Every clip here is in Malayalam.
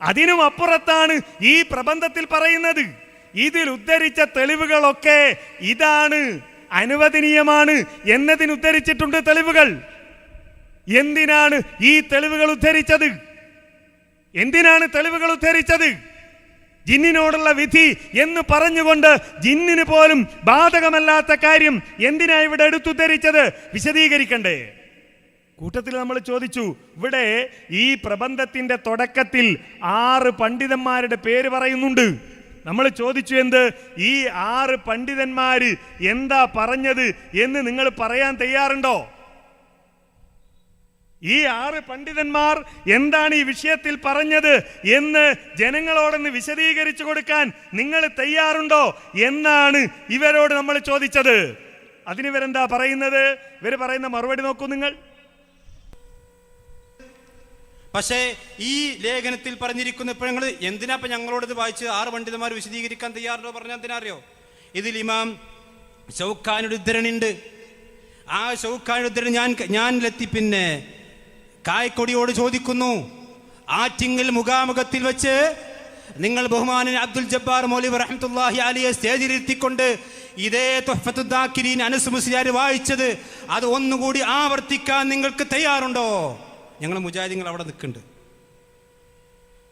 അതിനും അപ്പുറത്താണ് ഈ പ്രബന്ധത്തിൽ പറയുന്നത്. ഇതിൽ ഉദ്ധരിച്ച തെളിവുകളൊക്കെ ഇതാണ് അനുവദനീയമാണ് എന്നതിന് ഉദ്ധരിച്ചിട്ടുണ്ട് തെളിവുകൾ. എന്തിനാണ് ഈ തെളിവുകൾ ഉദ്ധരിച്ചത്? എന്തിനാണ് തെളിവുകൾ ഉദ്ധരിച്ചത്? ജിന്നിനോടുള്ള വിധി എന്ന് പറഞ്ഞുകൊണ്ട് ജിന്നിന് പോലും ബാധകമല്ലാത്ത കാര്യം എന്തിനാ ഇവിടെ എടുത്തുദ്ധരിച്ചത്? വിശദീകരിക്കണ്ടേ? കൂട്ടത്തിൽ നമ്മൾ ചോദിച്ചു ഇവിടെ ഈ പ്രബന്ധത്തിന്റെ തുടക്കത്തിൽ ആറ് പണ്ഡിതന്മാരുടെ പേര് പറയുന്നുണ്ട്. നമ്മൾ ചോദിച്ചു എന്ത്? ഈ ആറ് പണ്ഡിതന്മാർ എന്താ പറഞ്ഞത് എന്ന് നിങ്ങൾ പറയാൻ തയ്യാറുണ്ടോ? ഈ ആറ് പണ്ഡിതന്മാർ എന്താണ് ഈ വിഷയത്തിൽ പറഞ്ഞത് എന്ന് ജനങ്ങളോടൊന്ന് വിശദീകരിച്ചു കൊടുക്കാൻ നിങ്ങൾ തയ്യാറുണ്ടോ എന്നാണ് ഇവരോട് നമ്മൾ ചോദിച്ചത്. അതിന് ഇവരെന്താ പറയുന്നത്? ഇവർ പറയുന്ന മറുപടി നോക്കൂ നിങ്ങൾ. പക്ഷേ ഈ ലേഖനത്തിൽ പറഞ്ഞിരിക്കുന്ന ഇപ്പോൾ ഞങ്ങൾ എന്തിനാ ഇപ്പം ഞങ്ങളോടത് വായിച്ച് ആറ് പണ്ഡിതന്മാർ വിശദീകരിക്കാൻ തയ്യാറുണ്ടോ പറഞ്ഞാൽ എന്തിനാ അറിയോ? ഇതിൽ ഇമാം ഷൗഖാനുടെ ഉദ്ധരണിണ്ട് ആ ഷൗഖാനുടെ ഉദ്ധരണി ഞാൻ ഞാനിലെത്തി പിന്നെ കായക്കൊടിയോട് ചോദിക്കുന്നു. ആറ്റിങ്ങൽ മുഖാമുഖത്തിൽ വെച്ച് നിങ്ങൾ ബഹുമാനൻ അബ്ദുൽ ജബ്ബാർ മൗലി റഹ്മത്തുല്ലാഹി അലിയെ സ്റ്റേജിലിരുത്തിക്കൊണ്ട് ഇതേ തൊഹഫത്തുദ്ദാക്കിരീൻ അനസ് മുസ്ലിയാർ വായിച്ചത് അത് ഒന്നുകൂടി ആവർത്തിക്കാൻ നിങ്ങൾക്ക് തയ്യാറുണ്ടോ? ഞങ്ങൾ മുജാഹിദിങ്ങൾ അവിടെ നിൽക്കുന്നുണ്ട്.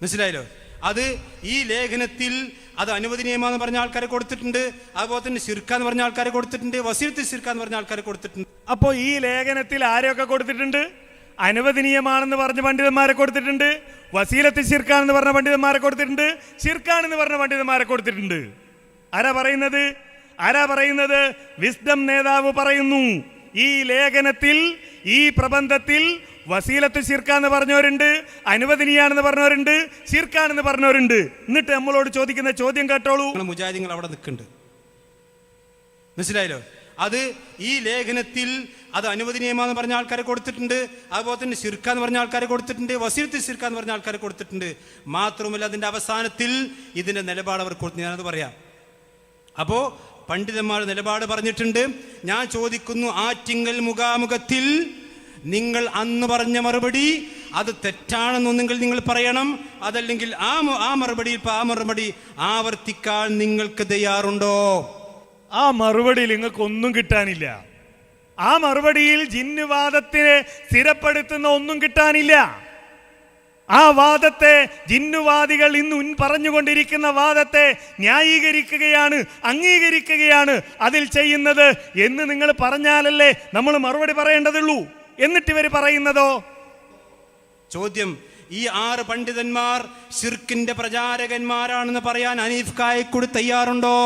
മനസ്സിലായല്ലോ? അത് ഈ ലേഖനത്തിൽ അത് അനുവദനീയമാന്ന് പറഞ്ഞ ആൾക്കാരെ കൊടുത്തിട്ടുണ്ട്. അതുപോലെ തന്നെ ശിർക്ക എന്ന് പറഞ്ഞ ആൾക്കാരെ കൊടുത്തിട്ടുണ്ട്. വസീർത്തി ശിർക്ക എന്ന് പറഞ്ഞ ആൾക്കാരെ കൊടുത്തിട്ടുണ്ട്. അപ്പോൾ ഈ ലേഖനത്തിൽ ആരെയൊക്കെ കൊടുത്തിട്ടുണ്ട്? അനുവദനീയമാണെന്ന് പറഞ്ഞ പണ്ഡിതന്മാരെ കൊടുത്തിട്ടുണ്ട്. വസീലത്ത് ശിർക്കാണെന്ന് പറഞ്ഞ പണ്ഡിതന്മാരെ കൊടുത്തിട്ടുണ്ട്. ശിർക്കാണെന്ന് പറഞ്ഞ പണ്ഡിതന്മാരെ കൊടുത്തിട്ടുണ്ട്. ആരാ പറയുന്നത്? ആരാ പറയുന്നത്? വിസ്ഡം നേതാവ് പറയുന്നു. ഈ ലേഖനത്തിൽ ഈ പ്രബന്ധത്തിൽ വസീലത്ത് ശിർക്കാന്ന് പറഞ്ഞവരുണ്ട് അനുവദനീയാണെന്ന് പറഞ്ഞവരുണ്ട് ശിർക്കാണെന്ന് പറഞ്ഞവരുണ്ട്. എന്നിട്ട് നമ്മളോട് ചോദിക്കുന്ന ചോദ്യം കേട്ടോളൂ. മുജാഹിദിങ്ങൾ അവിടെ നിൽക്കുന്നുണ്ട്. മനസ്സിലായല്ലോ? അത് ഈ ലേഖനത്തിൽ അത് അനുവദനീയമാന്ന് പറഞ്ഞ ആൾക്കാരെ കൊടുത്തിട്ടുണ്ട് അതുപോലെ തന്നെ ശിർക്ക എന്ന് പറഞ്ഞ ആൾക്കാരെ കൊടുത്തിട്ടുണ്ട് വസീലത്ത് ശിർക്ക എന്ന് പറഞ്ഞ ആൾക്കാരെ കൊടുത്തിട്ടുണ്ട്. മാത്രമല്ല അതിന്റെ അവസാനത്തിൽ ഇതിന്റെ നിലപാട് അവർ കൊടുത്തു ഞാനത് പറയാം. അപ്പോൾ പണ്ഡിതന്മാർ നിലപാട് പറഞ്ഞിട്ടുണ്ട് ഞാൻ ചോദിക്കുന്നു ആറ്റിങ്ങൽ മുഖാമുഖത്തിൽ നിങ്ങൾ അന്ന് പറഞ്ഞ മറുപടി അത് തെറ്റാണെന്നൊന്നെങ്കിൽ നിങ്ങൾ പറയണം. അതല്ലെങ്കിൽ ആ ആ മറുപടി ഇപ്പൊ ആ മറുപടി ആവർത്തിക്കാൻ നിങ്ങൾക്ക് തയ്യാറുണ്ടോ? ആ മറുപടിയിൽ നിങ്ങൾക്ക് ഒന്നും കിട്ടാനില്ല. ആ മറുപടിയിൽ ജിന്നുവാദത്തിനെ സ്ഥിരപ്പെടുത്തുന്ന ഒന്നും കിട്ടാനില്ല. ആ വാദത്തെ ജിന്നുവാദികൾ ഇന്ന് ഉൻ പറഞ്ഞുകൊണ്ടിരിക്കുന്ന വാദത്തെ ന്യായീകരിക്കുകയാണ് അംഗീകരിക്കുകയാണ് അതിൽ ചെയ്യുന്നത് എന്ന് നിങ്ങൾ പറഞ്ഞാലല്ലേ നമ്മൾ മറുപടി പറയേണ്ടതുള്ളൂ. എന്നിട്ട് ഇവർ പറയുന്നതോ? ചോദ്യം ഈ ആറ് പണ്ഡിതന്മാർ ഷിർക്കിന്റെ പ്രചാരകന്മാരാണെന്ന് പറയാൻ അനീഫ് കായക്കൂടി തയ്യാറുണ്ടോ?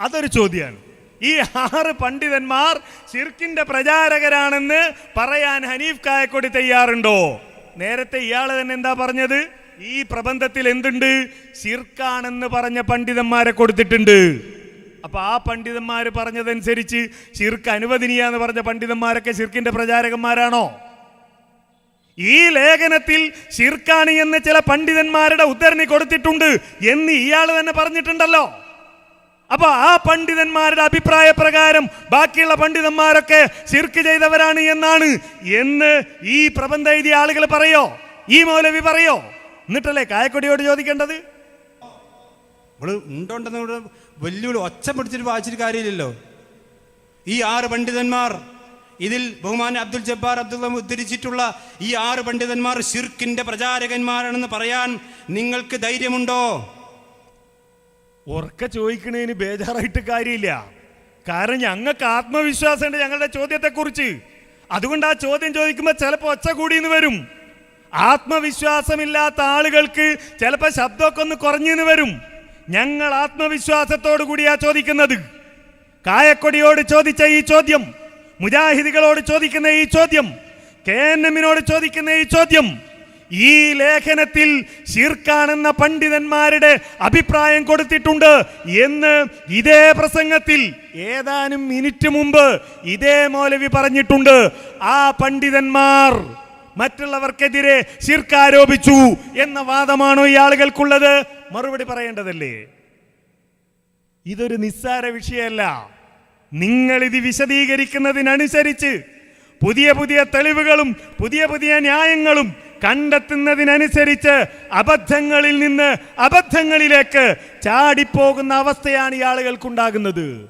അതൊരു ചോദ്യമാണ് ഈ ആറ് പണ്ഡിതന്മാർ ഷിർക്കിന്റെ പ്രചാരകരാണെന്ന് പറയാൻ ഹനീഫ് കായക്കൊടി തയ്യാറുണ്ടോ? നേരത്തെ ഇയാൾ തന്നെ എന്താ പറഞ്ഞത്? ഈ പ്രബന്ധത്തിൽ എന്തുണ്ട്? ഷിർക്കാണെന്ന് പറഞ്ഞ പണ്ഡിതന്മാരെ കൊടുത്തിട്ടുണ്ട്. അപ്പൊ ആ പണ്ഡിതന്മാർ പറഞ്ഞതനുസരിച്ച് ഷിർക്ക് അനുവദനീയാന്ന് പറഞ്ഞ പണ്ഡിതന്മാരൊക്കെ ശിർക്കിന്റെ പ്രചാരകന്മാരാണോ? ഈ ലേഖനത്തിൽ ഷിർക്കാണ് എന്ന് ചില പണ്ഡിതന്മാരുടെ ഉദ്ധരണി കൊടുത്തിട്ടുണ്ട് എന്ന് ഇയാൾ തന്നെ പറഞ്ഞിട്ടുണ്ടല്ലോ. അപ്പൊ ആ പണ്ഡിതന്മാരുടെ അഭിപ്രായ പ്രകാരം ബാക്കിയുള്ള പണ്ഡിതന്മാരൊക്കെ ശിർക്ക് ചെയ്തവരാണ് എന്നാണ് എന്ന് ഈ പ്രബന്ധ എഴുതിയ ആളുകൾ പറയോ? ഈ മൗലവി പറയോ? എന്നിട്ടല്ലേ കായക്കൊടിയോട് ചോദിക്കേണ്ടത്? നമ്മൾ വലിയൊരു ഒച്ച പിടിച്ചിട്ട് വായിച്ചിട്ട് കാര്യമില്ലല്ലോ. ഈ ആറ് പണ്ഡിതന്മാർ ഇതിൽ ബഹുമാൻ അബ്ദുൽ ജബ്ബാർ അബ്ദുള്ള ഉദ്ധരിച്ചിട്ടുള്ള ഈ ആറ് പണ്ഡിതന്മാർ ഷിർക്കിന്റെ പ്രചാരകന്മാരാണെന്ന് പറയാൻ നിങ്ങൾക്ക് ധൈര്യമുണ്ടോ? ഉറക്ക ചോദിക്കണേന് ബേജാറായിട്ട് കാര്യമില്ല. കാരണം ഞങ്ങൾക്ക് ആത്മവിശ്വാസമുണ്ട് ഞങ്ങളുടെ ചോദ്യത്തെക്കുറിച്ച്. അതുകൊണ്ട് ആ ചോദ്യം ചോദിക്കുമ്പോൾ ചിലപ്പോൾ ഒച്ച കൂടിയെന്ന് വരും. ആത്മവിശ്വാസമില്ലാത്ത ആളുകൾക്ക് ചിലപ്പോൾ ശബ്ദമൊക്കെ ഒന്ന് കുറഞ്ഞെന്ന് വരും. ഞങ്ങൾ ആത്മവിശ്വാസത്തോടുകൂടിയാ ചോദിക്കുന്നത്. കായക്കൊടിയോട് ചോദിച്ച ഈ ചോദ്യം മുജാഹിദികളോട് ചോദിക്കുന്ന ഈ ചോദ്യം കെ എൻ എമ്മിനോട് ചോദിക്കുന്ന ഈ ചോദ്യം ഈ ലേഖനത്തിൽ ശീർക്കാണെന്ന പണ്ഡിതന്മാരുടെ അഭിപ്രായം കൊടുത്തിട്ടുണ്ട് എന്ന് ഇതേ പ്രസംഗത്തിൽ ഏതാനും മിനിറ്റ് മുമ്പ് ഇതേ മൗലവി പറഞ്ഞിട്ടുണ്ട്. ആ പണ്ഡിതന്മാർ മറ്റുള്ളവർക്കെതിരെ ശിർക്കാരോപിച്ചു എന്ന വാദമാണോ ഈ ആളുകൾക്കുള്ളത്? മറുപടി പറയേണ്ടതല്ലേ? ഇതൊരു നിസ്സാര വിഷയമല്ല. നിങ്ങൾ ഇത് വിശദീകരിക്കുന്നതിനനുസരിച്ച് പുതിയ പുതിയ തെളിവുകളും പുതിയ പുതിയ ന്യായങ്ങളും കണ്ടെത്തുന്നതിനനുസരിച്ച് അബദ്ധങ്ങളിൽ നിന്ന് അബദ്ധങ്ങളിലേക്ക് ചാടിപ്പോകുന്ന അവസ്ഥയാണ് ഈ ആളുകൾക്കുണ്ടാകുന്നത്.